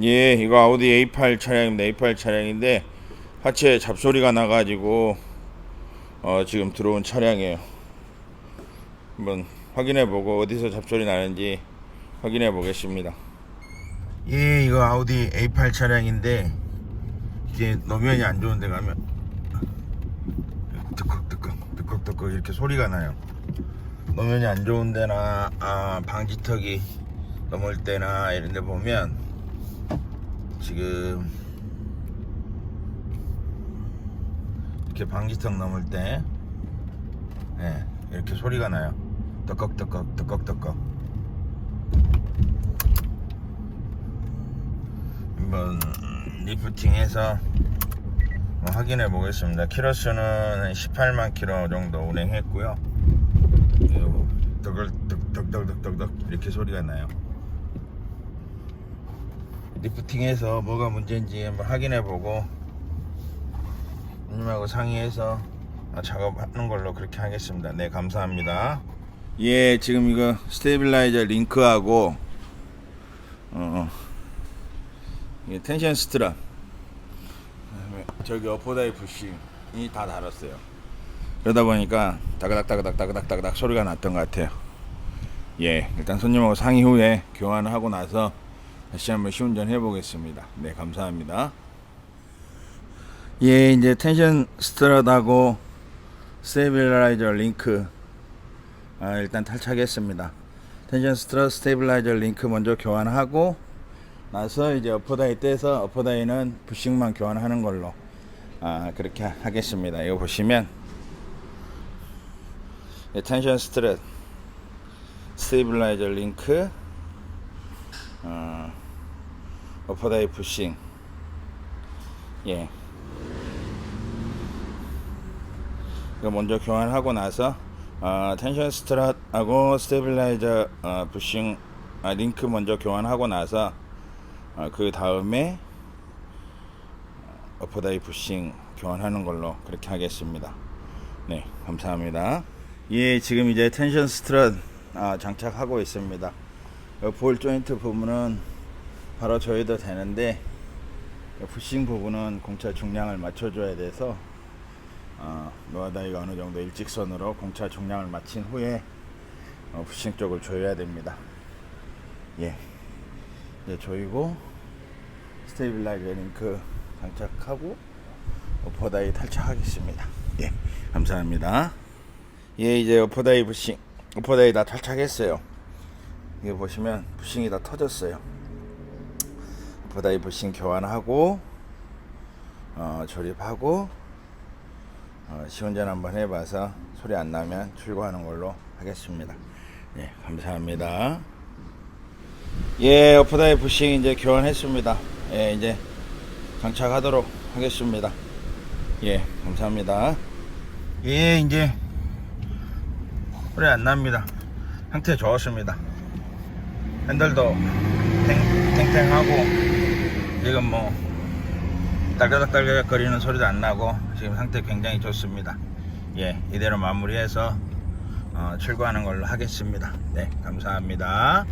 예, 이거 아우디 A8 차량입니다. A8 차량인데 하체 잡소리가 나가지고 어, 지금 들어온 차량이에요. 한번 확인해보고 어디서 잡소리 나는지 확인해 보겠습니다. 예, 이거 아우디 A8 차량인데 이게 노면이 안 좋은데 가면 득컥득컥 득컥득컥 이렇게 소리가 나요. 노면이 안 좋은 데나 아, 방지턱이 넘을 때나 이런 데 보면 지금 이렇게 방지턱 넘을 때 예, 이렇게 소리가 나요. 덕꺽덕꺽 덕꺽덕꺽 한번 리프팅해서 확인해 보겠습니다. 키로수는 18만 키로 정도 운행했고요. 이거 덕덕덕덕덕덕덕 이렇게 소리가 나요. 리프팅해서 뭐가 문제인지 한번 확인해보고 님하고 상의해서 작업하는 걸로 그렇게 하겠습니다. 네, 감사합니다. 예, 지금 이거 스테빌라이저 링크하고 어, 이게 텐션 스트랍 저기 어포다이 부싱이 다 달았어요. 그러다 보니까 다그닥 다그닥 다그닥 다그닥 소리가 났던 것 같아요. 예, 일단 손님하고 상의 후에 교환을 하고 나서 다시 한번 시운전 해보겠습니다. 네, 감사합니다. 예, 이제 텐션 스트럿하고 스테빌라이저 링크 아, 일단 탈착했습니다. 텐션 스트럿 스테빌라이저 링크 먼저 교환하고 나서 이제 어퍼다이 떼서 어퍼다이는 부싱만 교환하는 걸로 아, 그렇게 하겠습니다. 이거 보시면 예, 텐션 스트럿 스테빌라이저 링크 어, 어퍼다이 푸싱. 예. 이거 먼저 교환하고 나서 어, 텐션 스트럿하고 스테빌라이저 어, 부싱 아, 링크 먼저 교환하고 나서 어, 그 다음에 어퍼다이 부싱 교환하는 걸로 그렇게 하겠습니다. 네 감사합니다. 예 지금 이제 텐션 스트럿 아, 장착하고 있습니다. 어, 볼 조인트 부분은 바로 조여도 되는데 어, 부싱 부분은 공차 중량을 맞춰줘야 돼서 어, 노아다이가 어느 정도 일직선으로 공차 중량을 마친 후에 어, 부싱 쪽을 조여야 됩니다. 예, 이제 조이고 스테빌라이저 링크 장착하고 어퍼다이 탈착하겠습니다. 예, 감사합니다. 예, 이제 어퍼다이 부싱, 어퍼다이 다 탈착했어요. 이거 보시면 부싱이 다 터졌어요. 어퍼다이 부싱 교환하고 어, 조립하고 어, 시운전 한번 해봐서 소리 안 나면 출고하는 걸로 하겠습니다. 예, 감사합니다. 예, 어퍼다이 부싱 이제 교환했습니다. 예, 이제 장착하도록 하겠습니다. 예, 감사합니다. 예, 이제 소리 안 납니다. 상태 좋았습니다. 핸들도 탱, 탱탱하고 지금 뭐 딸그닥딸그닥 거리는 소리도 안 나고 지금 상태 굉장히 좋습니다. 예, 이대로 마무리해서 어, 출고하는 걸로 하겠습니다. 네, 감사합니다.